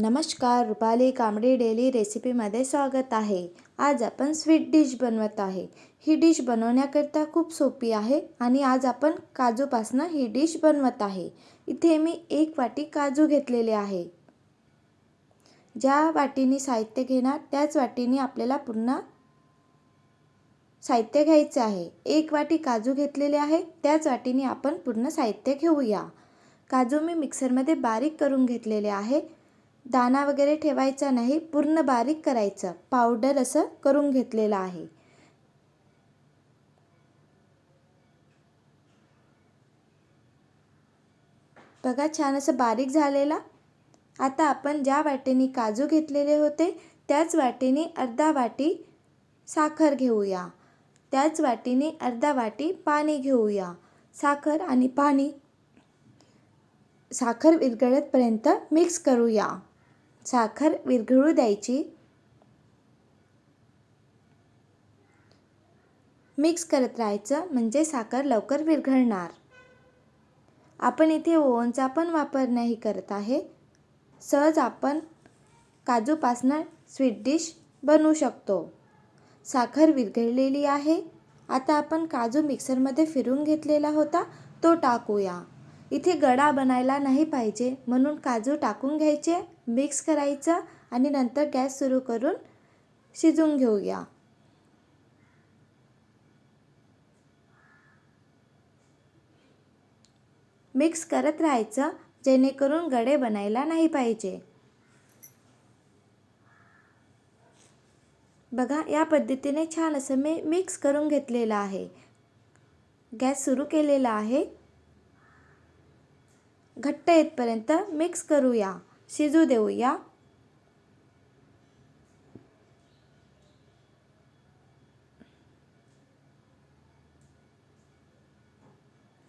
नमस्कार रुपाली कांबडी डेली रेसिपीमध्ये स्वागत आहे. आज आपण स्वीट डिश बनवत आहे. ही डिश बनवण्याकरिता खूप सोपी आहे आणि आज आपण काजूपासनं ही डिश बनवत आहे. इथे मी एक वाटी काजू घेतलेले आहे. ज्या वाटीने साहित्य घेणार त्याच वाटीने आपल्याला पुन्हा साहित्य घ्यायचे आहे. एक वाटी काजू घेतलेले आहे त्याच वाटीने आपण पूर्ण साहित्य घेऊया. काजू मी मिक्सरमध्ये बारीक करून घेतलेले आहे. दाणा वगैरे ठेवायचा नाही पूर्ण बारीक करायचं. पावडर असं करून घेतलेलं आहे. बघा छान असं बारीक झालेला. आता आपण ज्या वाटेने काजू घेतलेले होते त्याच वाटेने अर्धा वाटी साखर घेऊया. त्याच वाटीने अर्धा वाटी पाणी घेऊया. साखर आणि पाणी साखर विरघळतपर्यंत मिक्स करूया. साखर विरघळू द्यायची. मिक्स करत राहायचं म्हणजे साखर लवकर विरघळणार. आपण इथे ओव्हनचा पण वापर नाही करत आहे. सहज आपण काजूपासनं स्वीट डिश बनवू शकतो. साखर विरघळलेली आहे. आता आपण काजू मिक्सरमध्ये फिरून घेतलेला होता तो टाकूया. इथे गडा बनायला नाही पाहिजे. म्हणून काजू टाकून घ्यायचे मिक्स करायचं आणि नंतर गॅस सुरू करून शिजून घेऊया. मिक्स करत राहायचं जेणेकरून गडे बनायला नाही पाहिजे. बघा या पद्धतीने छान असं मी मिक्स करून घेतलेलं आहे. गॅस सुरू केलेला आहे. घट्ट येतपर्यंत मिक्स करूया. शिजू देऊया.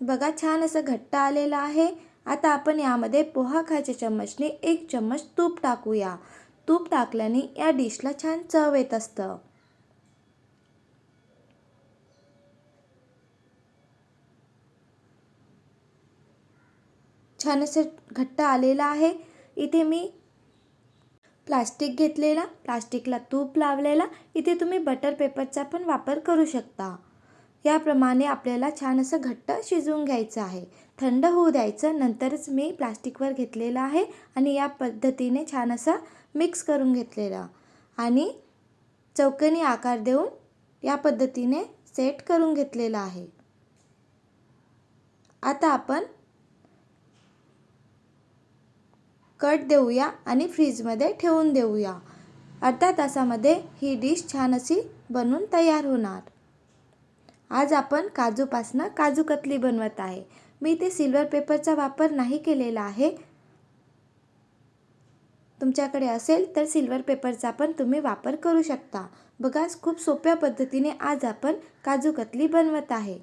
बघा छान असं घट्ट आलेलं आहे. आता आपण यामध्ये पोहा खायच्या चम्मचने एक चम्मच तूप टाकूया. तूप टाकल्याने या डिशला छान चव येत असतं. छान असं घट्ट आलेला आहे. इथे मी प्लास्टिक घेतलेला प्लास्टिकला तूप लावलेला. इथे तुम्ही बटर पेपरचा पण वापर करू शकता. याप्रमाणे आपल्याला छान असं घट्ट शिजवून घ्यायचं आहे. थंड होऊ द्यायचं नंतरच मी प्लास्टिकवर घेतलेलं आहे आणि या पद्धतीने छान असं मिक्स करून घेतलेलं. आणि चौकनी आकार देऊन या पद्धतीने सेट करून घेतलेलं आहे. आता आपण कट देऊया आणि फ्रीजमध्ये ठेवून देऊया. अर्धा तासामध्ये ही डिश छान अशी बनून तयार होणार. आज आपण काजूपासनं काजू कतली बनवत आहे. मी ते सिल्वर पेपरचा वापर नाही केलेला आहे. तुमच्याकडे असेल तर सिल्वर पेपरचा पण तुम्ही वापर करू शकता. बघा खूप सोप्या पद्धतीने आज आपण काजू कतली बनवत आहे.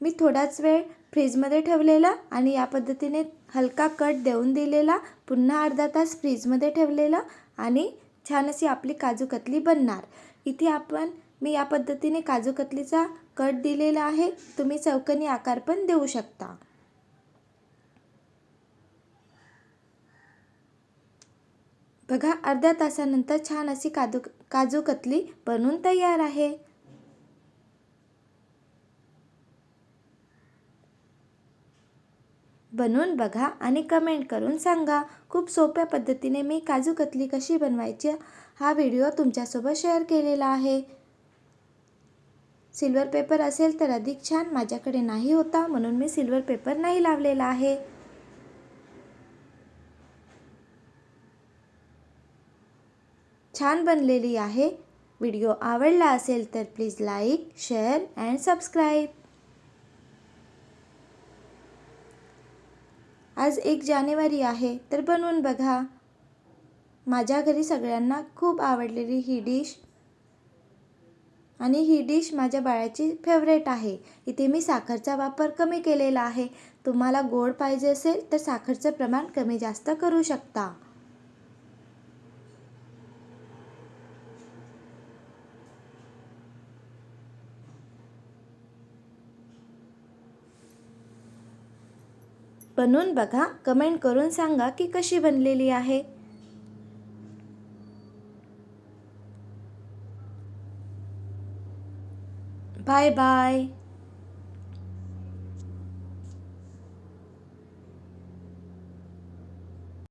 मी थोडाच वेळ फ्रीजमध्ये ठेवलेला आणि या पद्धतीने हलका कट देऊन दिलेला पुन्हा अर्धा तास फ्रीजमध्ये ठेवलेला आणि छान अशी आपली काजू कतली बनणार. इथे आपण मी या पद्धतीने काजू कतलीचा कट दिलेला आहे. तुम्ही चौकनी आकार पण देऊ शकता. बघा अर्ध्या तासानंतर छान अशी काजू काजू कतली बनून तयार आहे. बनवून बघा आणि कमेंट करून सांगा. खूप सोप्या पद्धतीने मी काजू कतली कशी बनवायची हा व्हिडिओ तुमच्यासोबत शेअर केलेला आहे. सिल्वर पेपर असेल तर अधिक छान माझ्याकडे नाही होता म्हणून मी सिल्वर पेपर नाही लावलेला आहे. छान बनलेली आहे. व्हिडिओ आवडला असेल तर please like share and subscribe आज एक जानेवारी आहे तर बनवून बघा. माझ्या घरी सगळ्यांना खूप आवडलेली ही डिश. आणि ही डिश माझ्या बाळाची फेवरेट आहे. इथे मी साखरचा वापर कमी केलेला आहे. तुम्हाला गोड पाहिजे असेल तर साखरचं प्रमाण कमी जास्त करू शकता. बनवून बघा कमेंट करून सांगा की कशी बनलेली आहे. Bye bye